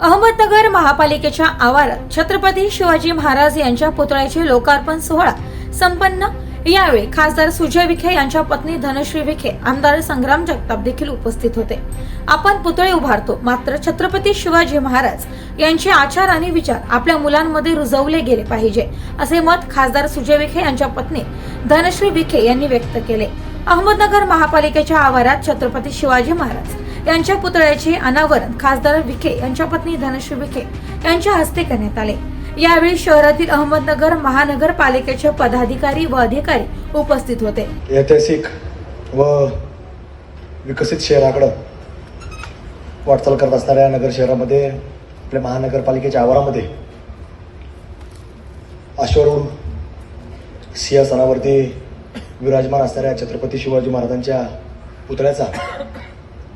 अहमदनगर महापालिकेच्या आवारात छत्रपती शिवाजी महाराज यांच्या पुतळ्याचे लोकार्पण सोहळा संपन्न. यावेळी खासदार सुजय विखे यांच्या पत्नी धनश्री विखे आमदार संग्राम जगताप देखील उपस्थित होते. आपण पुतळे उभारतो मात्र छत्रपती शिवाजी महाराज यांचे आचार आणि विचार आपल्या मुलांमध्ये रुजवले गेले पाहिजे असे मत खासदार सुजय विखे यांच्या पत्नी धनश्री विखे यांनी व्यक्त केले. अहमदनगर महापालिकेच्या आवारात छत्रपती शिवाजी महाराज यांच्या पुतळ्याचे अनावरण खासदार विखे यांच्या पत्नी धनश्री विखे यांच्या हस्ते करण्यात आले. यावेळी शहरातील अहमदनगर महानगरपालिकेचे पदाधिकारी व अधिकारी उपस्थित होते. ऐतिहासिक व विकसित शहराकडं वाटचाल करत असणाऱ्या नगर शहरामध्ये आपल्या महानगरपालिकेच्या आवारामध्ये अश्वरूढ सिंहासनावरती विराजमान असणाऱ्या छत्रपती शिवाजी महाराजांच्या पुतळ्याचा